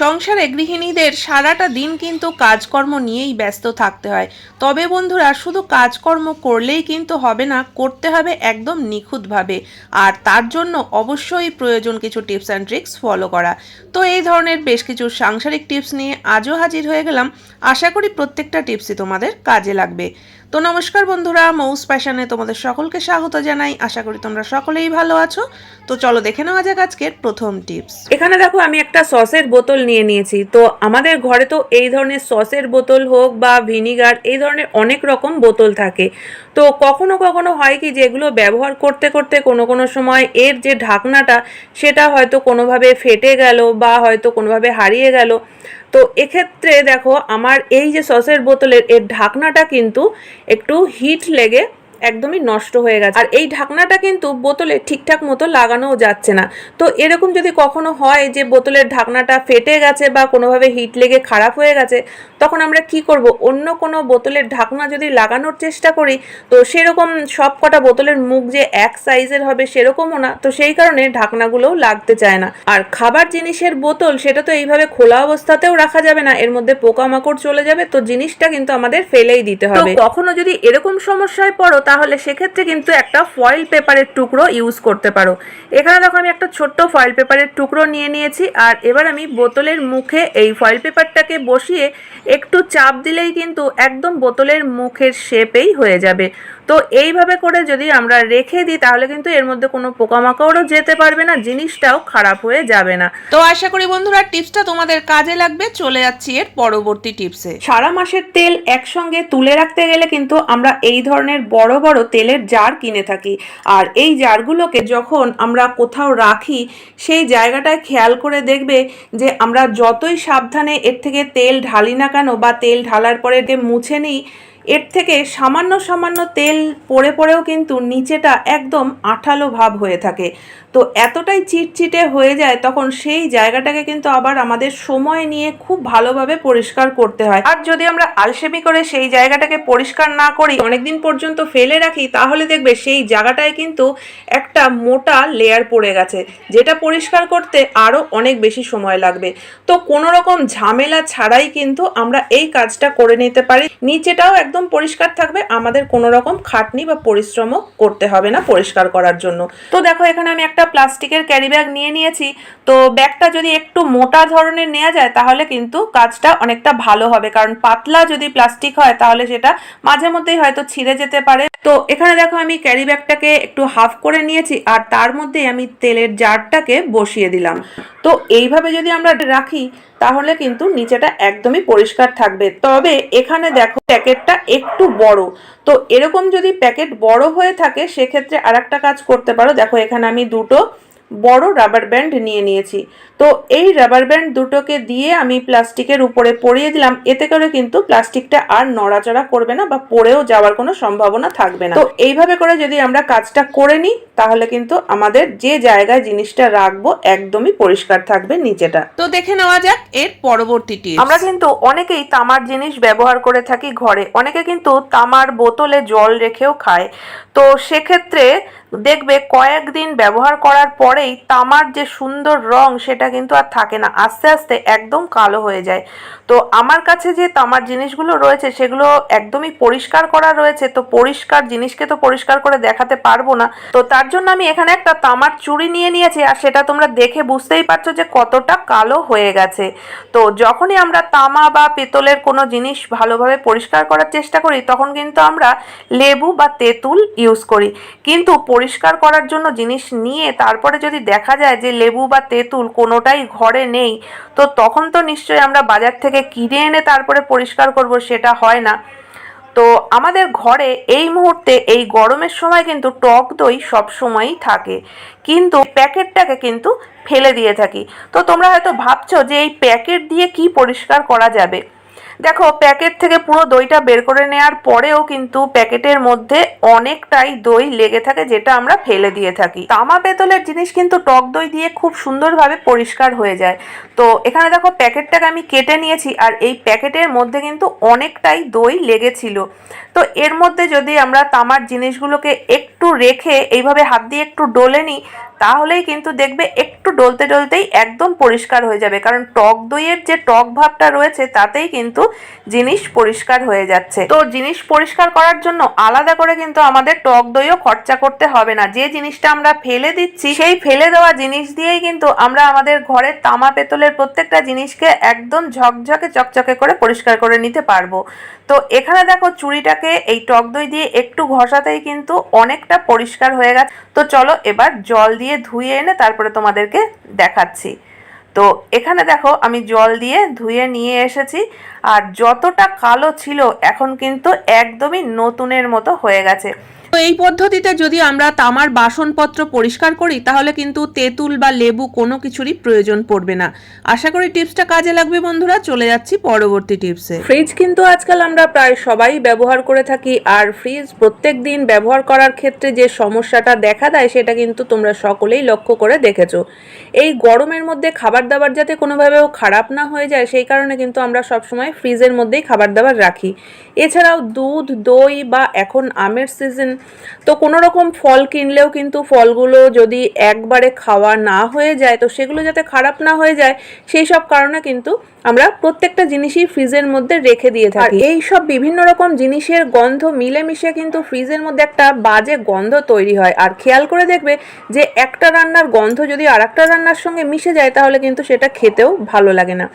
সংসারে গৃহিণীদের সারাটা দিন কিন্তু কাজকর্ম নিয়েই ব্যস্ত থাকতে হয়। তবে বন্ধুরা, শুধু কাজকর্ম করলেই কিন্তু হবে না, করতে হবে একদম নিখুঁতভাবে। আর তার জন্য অবশ্যই প্রয়োজন কিছু টিপস অ্যান্ড ট্রিক্স ফলো করা। তো এই ধরনের বেশ কিছু সাংসারিক টিপস নিয়ে আজও হাজির হয়ে গেলাম। আশা করি প্রত্যেকটা টিপসই তোমাদের কাজে লাগবে। তো নমস্কার বন্ধুরা, মৌস প্যাশনে তোমাদের সকলকে স্বাগত জানাই। আশা করি তোমরা সকলেই ভালো আছো। তো চলো দেখে নেওয়া যাক আজকের প্রথম টিপস। এখানে দেখো, আমি একটা সসের বোতল নিয়ে নিয়েছি। তো আমাদের ঘরে তো এই ধরনের সসের বোতল হোক বা ভিনিগার, এই ধরনের অনেক রকম বোতল থাকে। তো কখনো কখনো হয় কি যেগুলো ব্যবহার করতে করতে কোনো কোনো সময় এর যে ঢাকনাটা, সেটা হয়তো কোনোভাবে ফেটে গেল বা হয়তো কোনোভাবে হারিয়ে গেল। তো এক্ষেত্রে দেখো, আমার এই যে সসের বোতলের, এর ঢাকনাটা কিন্তু একটু হিট লেগে একদমই নষ্ট হয়ে গেছে। আর এই ঢাকনাটা কিন্তু বোতলে ঠিকঠাক মতো লাগানোও যাচ্ছে না। তো এরকম যদি কখনো হয় যে বোতলের ঢাকনাটা ফেটে গেছে বা কোনোভাবে হিট লেগে খারাপ হয়ে গেছে তখন আমরা কি করব? অন্য কোনো বোতলের ঢাকনা যদি লাগানোর চেষ্টা করি, তো সেরকম সব কটা বোতলের মুখ যে এক সাইজের হবে সেরকমও না। তো সেই কারণে ঢাকনাগুলোও লাগতে চায় না। আর খাবার জিনিসের বোতল, সেটা তো এইভাবে খোলা অবস্থাতেও রাখা যাবে না। এর মধ্যে পোকামাকড় চলে যাবে, তো জিনিসটা কিন্তু আমাদের ফেলেই দিতে হবে। কখনো যদি এরকম সমস্যায় পড়ো, তাহলে সেক্ষেত্রে কিন্তু একটা ফয়েল পেপারের টুকরো ইউজ করতে পারো। এখানে দেখো, আমি একটা ছোট্ট ফয়েল পেপারের টুকরো নিয়ে নিয়েছি, আর এবার আমি বোতলের মুখে এই ফয়েল পেপারটাকে বসিয়ে একটু চাপ দিলেই কিন্তু একদম বোতলের মুখের শেপেই হয়ে যাবে। তো এইভাবে করে যদি আমরা রেখে দিই তাহলে কিন্তু এর মধ্যে কোনো পোকামাকড়ও যেতে পারবে না জিনিসটাও খারাপ হয়ে যাবে না। তো আশা করি বন্ধুরা টিপসটা তোমাদের কাজে লাগবে। চলে যাচ্ছি এর পরবর্তী টিপসে। সারা মাসের তেল একসঙ্গে তুলে রাখতে গেলে কিন্তু আমরা এই ধরনের বড় বড় তেলের জার কিনে থাকি। আর এই জারগুলোকে যখন আমরা কোথাও রাখি সেই জায়গাটায় খেয়াল করে দেখবে যে আমরা যতই সাবধানে এর থেকে তেল ঢালি না কেন বা তেল ঢালার পরে যে মুছে নিই এর থেকে সামান্য সামান্য তেল পড়ে পড়েও কিন্তু নিচেটা একদম আঠালো ভাব হয়ে থাকে। তো এতটাই চিটচিটে হয়ে যায় তখন সেই জায়গাটাকে কিন্তু আবার আমাদের সময় নিয়ে খুব ভালোভাবে পরিষ্কার করতে হয়। আর যদি আমরা আলসেমি করে সেই জায়গাটাকে পরিষ্কার না করি, অনেকদিন পর্যন্ত ফেলে রাখি, তাহলে দেখবে সেই জায়গাটায় কিন্তু একটা মোটা লেয়ার পড়ে গেছে, যেটা পরিষ্কার করতে আরও অনেক বেশি সময় লাগবে। তো কোনো রকম ঝামেলা ছাড়াই কিন্তু আমরা এই কাজটা করে নিতে পারি। নিচেটাও একদম পরিষ্কার থাকবে, আমাদের কোনো রকম খাটনি বা পরিশ্রমও করতে হবে না পরিষ্কার করার জন্য। তো দেখো, এখানে আমি একটা প্লাস্টিকের ক্যারি ব্যাগ নিয়ে নিয়েছি। তো ব্যাগটা যদি একটু মোটা ধরনের নেওয়া যায়, তাহলে কিন্তু কাজটা অনেকটা ভালো হবে। কারণ পাতলা যদি প্লাস্টিক হয়, তাহলে সেটা মাঝে মধ্যেই হয়তো ছিঁড়ে যেতে পারে। তো এখানে দেখো আমি ক্যারি ব্যাগটাকে একটু হাফ করে নিয়েছি, আর তার মধ্যে আমি তেলের জারটাকে বসিয়ে দিলাম। তো এইভাবে যদি আমরা রাখি, তাহলে কিন্তু নিচেটা একদমই পরিষ্কার থাকবে। তবে এখানে দেখো, প্যাকেটটা একটু বড়। তো এরকম যদি প্যাকেট বড় হয়ে থাকে, সেক্ষেত্রে আর একটা কাজ করতে পারো। দেখো এখানে আমি দুটো বড় রাবার ব্যান্ড নিয়ে নিয়েছি। তো এই রাবার ব্যান্ড দুটোকে দিয়ে আমি প্লাস্টিকের উপরে পরিয়ে দিলাম। এতে করে কিন্তু প্লাস্টিকটা আর নড়াচড়া করবে না বা পড়েও যাওয়ার কোনো সম্ভাবনা থাকবে না। তো এইভাবে করে যদি আমরা কাজটা করে নিই তাহলে কিন্তু আমাদের যে জায়গায় জিনিসটা রাখব একদমই পরিষ্কার থাকবে নিচেটা। তো দেখে নেওয়া যাক এর পরবর্তী টিপস আমরা কিন্তু অনেকেই তামার জিনিস ব্যবহার করে থাকি ঘরে। অনেকে কিন্তু তামার বোতলে জল রেখেও খায়। তো সেক্ষেত্রে দেখবে কয়েকদিন ব্যবহার করার পরেই তামার যে সুন্দর রং সেটা কিন্তু আর থাকে না। আস্তে আস্তে একদম কালো হয়ে যায়। তো আমার কাছে যে তামার জিনিসগুলো রয়েছে সেগুলো একদমই পরিষ্কার করা রয়েছে। তো পরিষ্কার জিনিসকে তো পরিষ্কার করে দেখাতে পারব না। তো তার জন্য আমি এখানে একটা তামার চুড়ি নিয়ে নিয়েছি আর সেটা তোমরা দেখে বুঝতেই পারছ যে কতটা কালো হয়ে গেছে। তো যখনই আমরা তামা বা পেতলের কোনো জিনিস ভালোভাবে পরিষ্কার করার চেষ্টা করি, তখন কিন্তু আমরা লেবু বা তেঁতুল ইউজ করি। কিন্তু পরিষ্কার করার জন্য জিনিস নিয়ে তারপরে যদি দেখা যায় যে লেবু বা তেঁতুল কোনোটাই ঘরে নেই, তো তখন তো নিশ্চয়ই আমরা বাজার থেকে কিনে এনে তারপরে পরিষ্কার করব, সেটা হয় না। তো আমাদের ঘরে এই মুহূর্তে এই গরমের সময় কিন্তু টক দই সব সময়ই থাকে। কিন্তু প্যাকেটটাকে কিন্তু ফেলে দিয়ে থাকি। তো তোমরা হয়তো ভাবছ যে এই প্যাকেট দিয়ে কি পরিষ্কার করা যাবে? দেখো, প্যাকেট থেকে পুরো দইটা বের করে নেওয়ার পরেও কিন্তু প্যাকেটের মধ্যে অনেকটাই দই লেগে থাকে, যেটা আমরা ফেলে দিয়ে থাকি। তামা পেতলের জিনিস কিন্তু টক দই দিয়ে খুব সুন্দরভাবে পরিষ্কার হয়ে যায়। তো এখানে দেখো, প্যাকেটটাকে আমি কেটে নিয়েছি আর এই প্যাকেটের মধ্যে কিন্তু অনেকটাই দই লেগেছিল। তো এর মধ্যে যদি আমরা তামার জিনিসগুলোকে একটু রেখে এইভাবে হাত দিয়ে একটু ডলে নিই তাহলেই কিন্তু দেখবে একটু ডলতে ডলতেই একদম পরিষ্কার হয়ে যাবে। কারণ টক দইয়ের যে টক ভাবটা রয়েছে, তাতেই কিন্তু জিনিস পরিষ্কার হয়ে যাচ্ছে। তো জিনিস পরিষ্কার করার জন্য আলাদা করে কিন্তু আমাদের টক দইও খরচা করতে হবে না। যে জিনিসটা আমরা ফেলে দিচ্ছি, সেই ফেলে দেওয়া জিনিস দিয়েই কিন্তু আমরা আমাদের ঘরের তামা পেতলের প্রত্যেকটা জিনিসকে একদম ঝকঝকে, চকচকে করে পরিষ্কার করে নিতে পারব। তো এখানে দেখো চুড়িটাকে এই টক দই দিয়ে একটু ঘষাতেই কিন্তু অনেকটা পরিষ্কার হয়ে গেছে। তো চলো এবার জল দিয়ে ধুয়ে এনে তারপরে তোমাদেরকে দেখাচ্ছি। তো এখানে দেখো আমি জল দিয়ে ধুয়ে নিয়ে এসেছি, আর যতটা কালো ছিল এখন কিন্তু একদমই নতুনের মতো হয়ে গেছে। তো এই পদ্ধতিতে যদি আমরা তামার বাসনপত্র পরিষ্কার করি, তাহলে কিন্তু তেঁতুল বা লেবু কোনো কিছুরই প্রয়োজন পড়বে না। আশা করি টিপসটা কাজে লাগবে বন্ধুরা, চলে যাচ্ছি পরবর্তী টিপসে। ফ্রিজ কিন্তু আজকাল আমরা প্রায় সবাই ব্যবহার করে থাকি, আর ফ্রিজ প্রত্যেক দিন ব্যবহার করার ক্ষেত্রে যে সমস্যাটা দেখা দেয়, সেটা কিন্তু তোমরা সকলেই লক্ষ্য করে দেখেছ। এই গরমের মধ্যে খাবার দাবার যাতে কোনোভাবেও খারাপ না হয়ে যায়, সেই কারণে কিন্তু আমরা সবসময় ফ্রিজের মধ্যেই খাবার দাবার রাখি। এছাড়াও দুধ, দই বা এখন আমের সিজন তো কোনো রকম ফল কিনলেও কিন্তু ফলগুলো যদি একবারে খাওয়া না হয়ে যায় তো সেগুলো যাতে খারাপ না হয়ে যায় সেই সব কারণে কিন্তু আমরা প্রত্যেকটা জিনিসই ফ্রিজের মধ্যে রেখে দিয়ে থাকি। এই সব বিভিন্ন রকম জিনিসের গন্ধ মিলেমিশে কিন্তু ফ্রিজের মধ্যে একটা বাজে গন্ধ তৈরি হয়। আর খেয়াল করে দেখবে যে একটা রান্নার গন্ধ যদি আর একটা রান্নার সঙ্গে মিশে যায় তাহলে কিন্তু সেটা খেতেও ভালো লাগে না।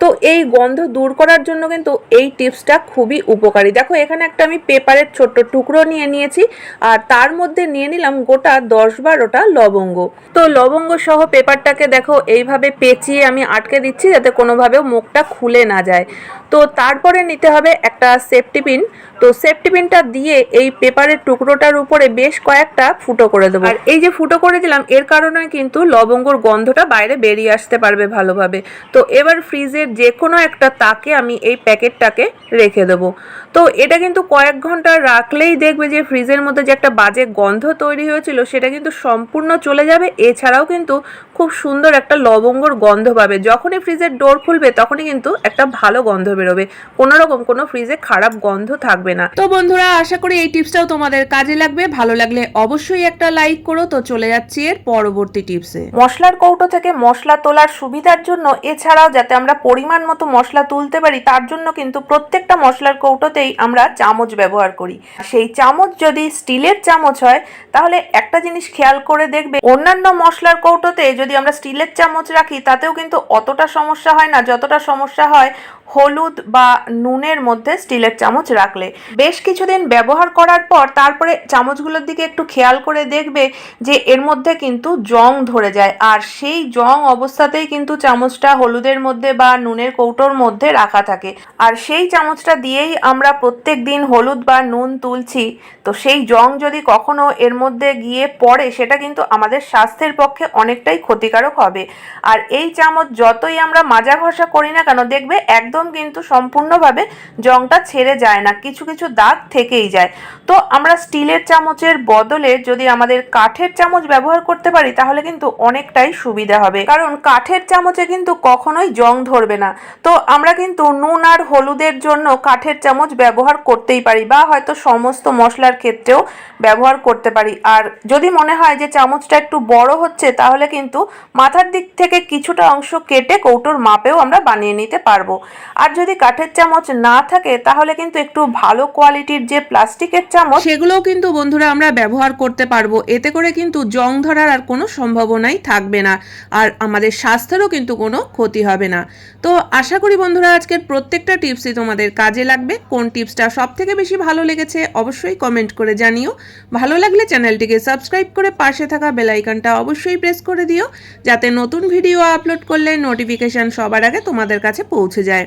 তো এই গন্ধ দূর করার জন্য কিন্তু এই টিপসটা খুবই উপকারী। দেখো এখানে একটা আমি পেপারের ছোট্ট টুকরো নিয়ে নিয়েছি। আর তার মধ্যে নিয়ে নিলাম গোটা দশ বারোটা লবঙ্গ। তো লবঙ্গ সহ পেপারটাকে দেখো, এইভাবে পেঁচিয়ে আমি আটকে দিচ্ছি যাতে কোনোভাবেও মুখটা খুলে না যায়। তো তারপরে নিতে হবে একটা সেফটি পিন তো সেফটি পিনটা দিয়ে এই পেপারের টুকরোটার উপরে বেশ কয়েকটা ফুটো করে দেবো। আর এই যে ফুটো করে দিলাম, এর কারণে কিন্তু লবঙ্গর গন্ধটা বাইরে বেরিয়ে আসতে পারবে ভালোভাবে। তো এবার ফ্রিজের যে কোনো একটা তাকে আমি এই প্যাকেটটাকে রেখে দেবো। তো এটা কিন্তু কয়েক ঘণ্টা রাখলেই দেখবে যে ফ্রিজের মধ্যে যে একটা বাজে গন্ধ তৈরি হয়েছিল, সেটা কিন্তু সম্পূর্ণ চলে যাবে। এছাড়াও কিন্তু খুব সুন্দর একটা লবঙ্গর গন্ধ পাবে। যখনই ফ্রিজের ডোর খুলবে, তখনই কিন্তু একটা ভালো গন্ধ বেরোবে। কোনো রকম কোনো ফ্রিজে খারাপ গন্ধ থাকবে না। তো বন্ধুরা, আশা করি এই টিপসটাও তোমাদের কাজে লাগবে। ভালো লাগলে অবশ্যই একটা লাইক করো। তো চলে যাচ্ছি এর পরবর্তী টিপসে। মশলার কৌটো থেকে মশলা তোলার সুবিধার জন্য, এছাড়াও যাতে আমরা পরিমাণ মতো মশলা তুলতে পারি, তার জন্য কিন্তু প্রত্যেকটা মশলার কৌটোতেই আমরা চামচ ব্যবহার করি। সেই চামচ যদি স্টিলের চামচ হয়, তাহলে একটা জিনিস খেয়াল করে দেখবে, অন্যান্য মশলার কৌটোতে যদি আমরা স্টিলের চামচ রাখি, তাতেও কিন্তু অতটা সমস্যা হয় না। যতটা সমস্যা হয় হলুদ বা নুনের মধ্যে স্টিলের চামচ রাখলে। বেশ কিছুদিন ব্যবহার করার পর তারপরে চামচগুলোর দিকে একটু খেয়াল করে দেখবে যে এর মধ্যে কিন্তু জং ধরে যায়। আর সেই জং অবস্থাতেই কিন্তু চামচটা হলুদের মধ্যে বা নুনের কৌটোর মধ্যে রাখা থাকে। আর সেই চামচটা দিয়েই আমরা প্রত্যেক দিন হলুদ বা নুন তুলছি। তো সেই জং যদি কখনো এর মধ্যে গিয়ে পড়ে, সেটা কিন্তু আমাদের স্বাস্থ্যের পক্ষে অনেকটাই ক্ষতিকারক হবে। আর এই চামচ যতই আমরা মাজা ঘষা করি না কেন, দেখবে একদম কিন্তু সম্পূর্ণভাবে জংটা ছেড়ে যায় না, কিছু কিছু দাগ থেকেই যায়। তো আমরা স্টিলের চামচের বদলে যদি আমাদের কাঠের চামচ ব্যবহার করতে পারি, তাহলে কিন্তু অনেকটাই সুবিধা হবে। কারণ কাঠের চামচে কিন্তু কখনোই জং ধরবে না। তো আমরা কিন্তু নুন আর হলুদের জন্য কাঠের চামচ ব্যবহার করতেই পারি, বা হয়তো সমস্ত মশলার ক্ষেত্রেও ব্যবহার করতে পারি। আর যদি মনে হয় যে চামচটা একটু বড় হচ্ছে, তাহলে কিন্তু মাথার দিক থেকে কিছুটা অংশ কেটে কৌটোর মাপেও আমরা বানিয়ে নিতে পারব। আর যদি কাঠের চামচ না থাকে, তাহলে কিন্তু একটু ভালো কোয়ালিটির যে প্লাস্টিকের চামচ, সেগুলোও কিন্তু বন্ধুরা আমরা ব্যবহার করতে পারব। এতে করে কিন্তু জং ধরার আর কোনো সম্ভাবনাই থাকবে না। আর আমাদের স্বাস্থ্যেরও কিন্তু কোনো ক্ষতি হবে না। তো আশা করি বন্ধুরা, আজকের প্রত্যেকটা টিপসই তোমাদের কাজে লাগবে। কোন টিপসটা সব থেকে বেশি ভালো লেগেছে অবশ্যই কমেন্ট করে জানিও। ভালো লাগলে চ্যানেলটিকে সাবস্ক্রাইব করে পাশে থাকা বেল আইকনটা অবশ্যই প্রেস করে দিও, যাতে নতুন ভিডিও আপলোড করলে নোটিফিকেশন সবার আগে তোমাদের কাছে পৌঁছে যায়।